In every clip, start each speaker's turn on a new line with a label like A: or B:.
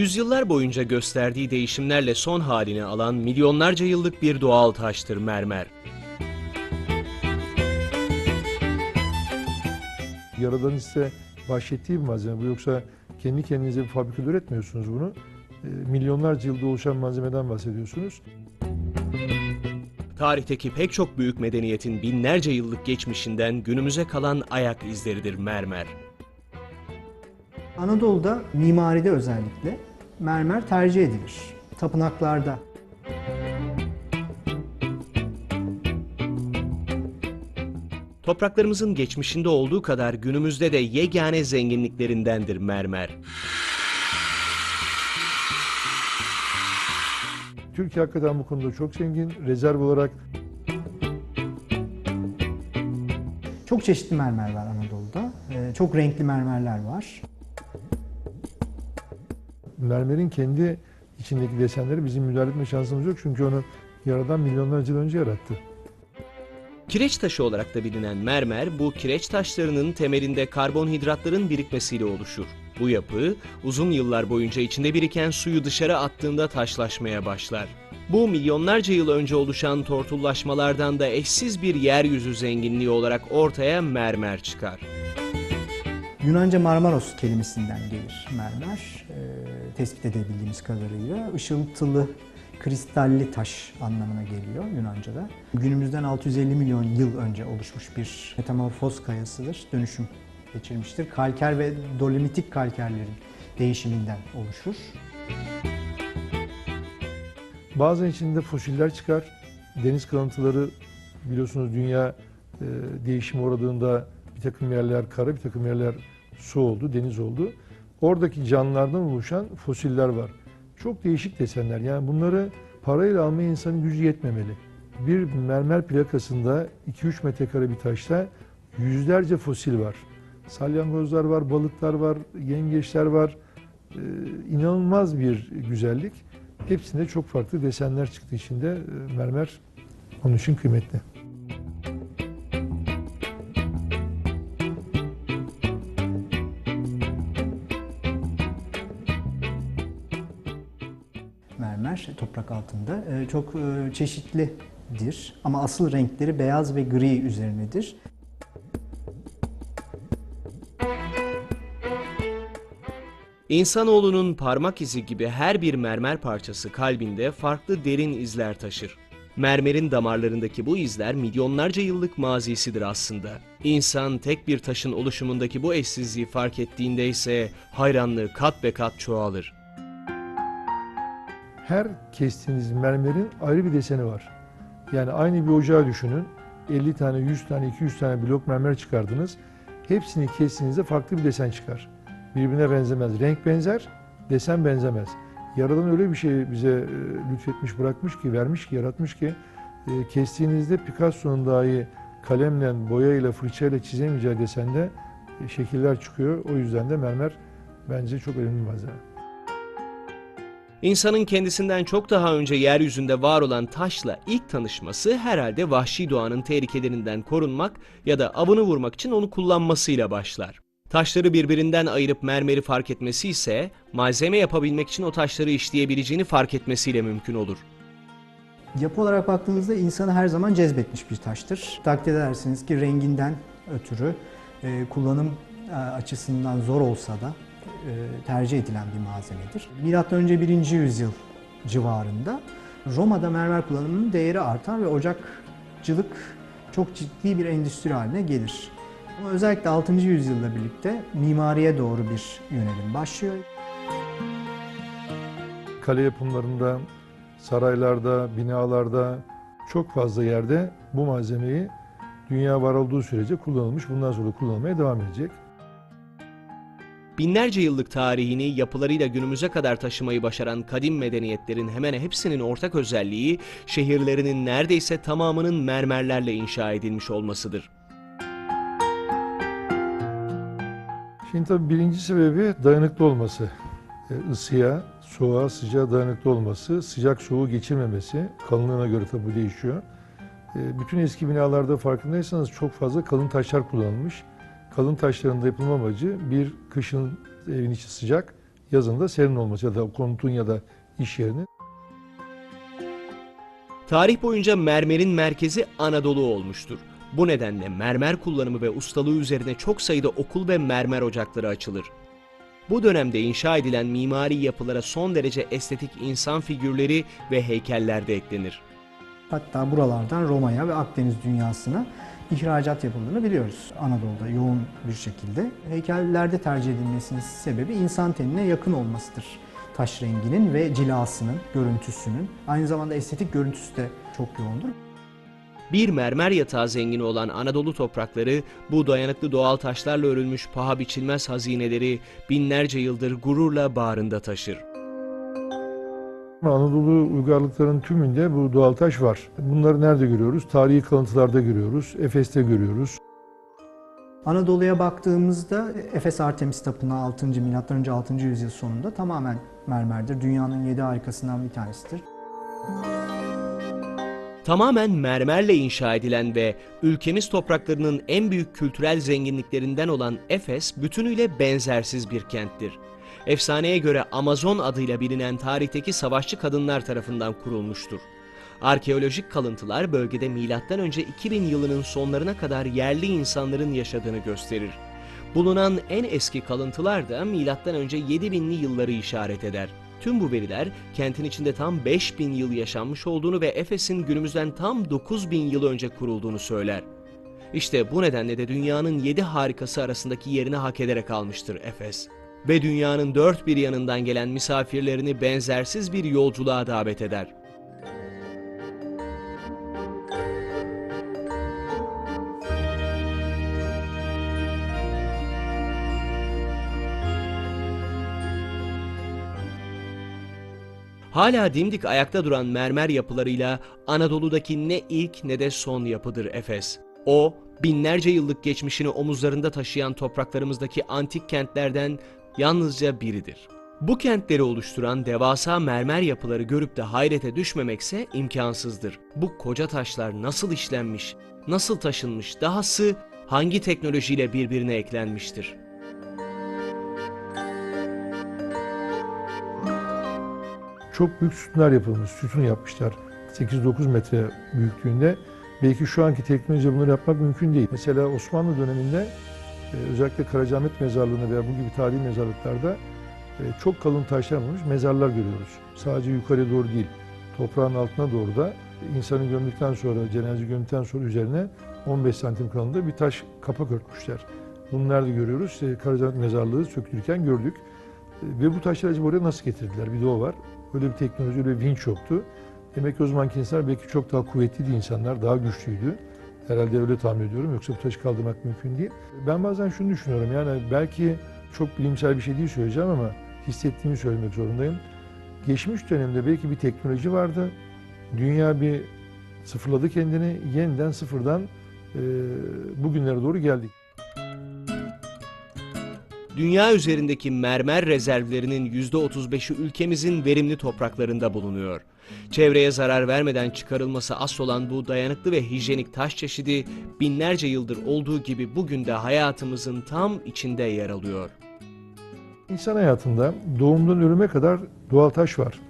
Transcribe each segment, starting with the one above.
A: Yüzyıllar boyunca gösterdiği değişimlerle son halini alan milyonlarca yıllık bir doğal taştır mermer.
B: Yaradan size bahşettiği bir malzeme bu. Yoksa kendi kendinize bir fabrikada üretmiyorsunuz bunu. E, milyonlarca yılda oluşan malzemeden bahsediyorsunuz.
A: Tarihteki pek çok büyük medeniyetin binlerce yıllık geçmişinden günümüze kalan ayak izleridir mermer.
C: Anadolu'da mimaride özellikle mermer tercih edilir. Tapınaklarda
A: Topraklarımızın geçmişinde olduğu kadar günümüzde de yegane zenginliklerindendir mermer.
B: Türkiye hakikaten bu konuda çok zengin. Rezerv olarak
C: çok çeşitli mermer var Anadolu'da. Ee, Çok renkli mermerler var.
B: Mermerin kendi içindeki desenleri bizim müdahale etme şansımız yok. Çünkü onu yaradan milyonlarca yıl önce yarattı.
A: Kireç taşı olarak da bilinen mermer, bu kireç taşlarının temelinde karbonhidratların birikmesiyle oluşur. Bu yapı, uzun yıllar boyunca içinde biriken suyu dışarı attığında taşlaşmaya başlar. Bu milyonlarca yıl önce oluşan tortullaşmalardan da eşsiz bir yeryüzü zenginliği olarak ortaya mermer çıkar.
C: Yunanca Marmaros kelimesinden gelir mermer. Ee, tespit edebildiğimiz kadarıyla ışıltılı, kristalli taş anlamına geliyor Yunanca'da. Günümüzden 650 milyon yıl önce oluşmuş bir metamorfoz kayasıdır. Dönüşüm geçirmiştir. Kalker ve dolomitik kalkerlerin değişiminden oluşur.
B: Bazen içinde fosiller çıkar. Deniz kalıntıları biliyorsunuz dünya e, değişime uğradığında bir takım yerler kara, bir takım yerler su oldu, deniz oldu. Oradaki canlılardan oluşan fosiller var. Çok değişik desenler. Yani bunları parayla almaya insanın gücü yetmemeli. Bir mermer plakasında 2-3 metrekare bir taşta yüzlerce fosil var. Salyangozlar var, balıklar var, yengeçler var. Ee, inanılmaz bir güzellik. Hepsinde çok farklı desenler çıktı içinde. Ee, Mermer onun için kıymetli.
C: Toprak altında Ee, çok e, çeşitlidir ama asıl renkleri beyaz ve gri üzerinedir.
A: İnsanoğlunun parmak izi gibi her bir mermer parçası kalbinde farklı derin izler taşır. Mermerin damarlarındaki bu izler milyonlarca yıllık mazisidir aslında. İnsan tek bir taşın oluşumundaki bu eşsizliği fark ettiğinde ise hayranlığı kat be kat çoğalır.
B: Her kestiğiniz mermerin ayrı bir deseni var. Yani aynı bir ocağı düşünün. 50 tane, 100 tane, 200 tane blok mermer çıkardınız. Hepsini kestiğinizde farklı bir desen çıkar. Birbirine benzemez. Renk benzer, desen benzemez. Yaradan öyle bir şey bize e, lütfetmiş, bırakmış ki, vermiş ki, yaratmış ki e, kestiğinizde Picasso'nun dahi kalemle, boyayla, fırçayla çizemeyeceği desende e, şekiller çıkıyor. O yüzden de mermer bence çok önemli bir malzeme.
A: İnsanın kendisinden çok daha önce yeryüzünde var olan taşla ilk tanışması herhalde vahşi doğanın tehlikelerinden korunmak ya da avını vurmak için onu kullanmasıyla başlar. Taşları birbirinden ayırıp mermeri fark etmesi ise malzeme yapabilmek için o taşları işleyebileceğini fark etmesiyle mümkün olur.
C: Yapı olarak baktığınızda insanı her zaman cezbetmiş bir taştır. Takdir edersiniz ki renginden ötürü e, kullanım e, açısından zor olsa da tercih edilen bir malzemedir. Milattan önce 1. yüzyıl civarında Roma'da mermer kullanımının değeri artar ve ocakçılık çok ciddi bir endüstri haline gelir. Ama özellikle 6. yüzyılla birlikte mimariye doğru bir yönelim başlıyor.
B: kale yapımlarında, saraylarda, binalarda çok fazla yerde bu malzemeyi dünya var olduğu sürece kullanılmış. Bundan sonra kullanılmaya devam edecek.
A: Binlerce yıllık tarihini yapılarıyla günümüze kadar taşımayı başaran kadim medeniyetlerin hemen hepsinin ortak özelliği şehirlerinin neredeyse tamamının mermerlerle inşa edilmiş olmasıdır.
B: Şimdi tabii birinci sebebi dayanıklı olması. E, ısıya, soğuğa, sıcağa dayanıklı olması, sıcak soğuğu geçirmemesi. Kalınlığına göre tabii değişiyor. E, bütün eski binalarda farkındaysanız çok fazla kalın taşlar kullanılmış. Kalın taşların da yapılma amacı bir kışın evin içi sıcak, yazın da serin olması ya da konutun ya da iş yerinin.
A: Tarih boyunca mermerin merkezi Anadolu olmuştur. Bu nedenle mermer kullanımı ve ustalığı üzerine çok sayıda okul ve mermer ocakları açılır. Bu dönemde inşa edilen mimari yapılara son derece estetik insan figürleri ve heykeller de eklenir.
C: Hatta buralardan Roma'ya ve Akdeniz dünyasına ihracat yapıldığını biliyoruz. Anadolu'da yoğun bir şekilde. Heykellerde tercih edilmesinin sebebi insan tenine yakın olmasıdır. Taş renginin ve cilasının, görüntüsünün. Aynı zamanda estetik görüntüsü de çok yoğundur.
A: Bir mermer yatağı zengini olan Anadolu toprakları bu dayanıklı doğal taşlarla örülmüş paha biçilmez hazineleri binlerce yıldır gururla bağrında taşır.
B: Anadolu uygarlıklarının tümünde bu doğal taş var. Bunları nerede görüyoruz? Tarihi kalıntılarda görüyoruz, Efes'te görüyoruz.
C: Anadolu'ya baktığımızda Efes Artemis Tapınağı 6. M.Ö. 6. yüzyıl sonunda tamamen mermerdir. Dünyanın yedi harikasından bir tanesidir.
A: Tamamen mermerle inşa edilen ve ülkemiz topraklarının en büyük kültürel zenginliklerinden olan Efes bütünüyle benzersiz bir kenttir. Efsaneye göre Amazon adıyla bilinen tarihteki savaşçı kadınlar tarafından kurulmuştur. Arkeolojik kalıntılar bölgede M.Ö. 2000 yılının sonlarına kadar yerli insanların yaşadığını gösterir. Bulunan en eski kalıntılar da M.Ö. 7000'li yılları işaret eder. Tüm bu veriler kentin içinde tam 5000 yıl yaşanmış olduğunu ve Efes'in günümüzden tam 9000 yıl önce kurulduğunu söyler. İşte bu nedenle de dünyanın 7 harikası arasındaki yerini hak ederek almıştır Efes. Ve dünyanın dört bir yanından gelen misafirlerini benzersiz bir yolculuğa davet eder. Hala dimdik ayakta duran mermer yapılarıyla Anadolu'daki ne ilk ne de son yapıdır Efes. O, binlerce yıllık geçmişini omuzlarında taşıyan topraklarımızdaki antik kentlerden yalnızca biridir. Bu kentleri oluşturan devasa mermer yapıları görüp de hayrete düşmemekse imkansızdır. Bu koca taşlar nasıl işlenmiş, nasıl taşınmış, dahası hangi teknolojiyle birbirine eklenmiştir?
B: Çok büyük sütunlar yapılmış, sütun yapmışlar. 8-9 metre büyüklüğünde. Belki şu anki teknolojiyle bunları yapmak mümkün değil. Mesela Osmanlı döneminde özellikle Karacaahmet mezarlığında veya bu gibi tarihi mezarlıklarda e, çok kalın taşlar yapılmış mezarlar görüyoruz. Sadece yukarıya doğru değil, toprağın altına doğru da insanı gömdükten sonra, cenaze gömdükten sonra üzerine 15 santim kalınlığında bir taş kapak örtmüşler. Bunu nerede görüyoruz? İşte Karacaahmet mezarlığı sökülürken gördük. E, Ve bu taşları acaba oraya nasıl getirdiler? Bir de o var. Öyle bir teknoloji, öyle bir vinç yoktu. Demek ki o zamanki insanlar belki çok daha kuvvetliydi insanlar, daha güçlüydü. Herhalde öyle tahmin ediyorum. Yoksa bu taşı kaldırmak mümkün değil. Ben bazen şunu düşünüyorum. Yani belki çok bilimsel bir şey değil söyleyeceğim ama hissettiğimi söylemek zorundayım. Geçmiş dönemde belki bir teknoloji vardı. Dünya bir sıfırladı kendini. Yeniden sıfırdan e, bugünlere doğru geldik.
A: Dünya üzerindeki mermer rezervlerinin %35'i ülkemizin verimli topraklarında bulunuyor. Çevreye zarar vermeden çıkarılması asıl olan bu dayanıklı ve hijyenik taş çeşidi binlerce yıldır olduğu gibi bugün de hayatımızın tam içinde yer alıyor.
B: İnsan hayatında doğumdan ölüme kadar doğal taş var.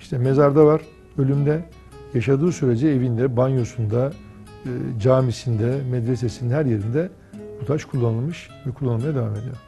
B: İşte mezarda var, ölümde, yaşadığı sürece evinde, banyosunda, e, camisinde, medresesinin her yerinde bu taş kullanılmış ve kullanılmaya devam ediyor.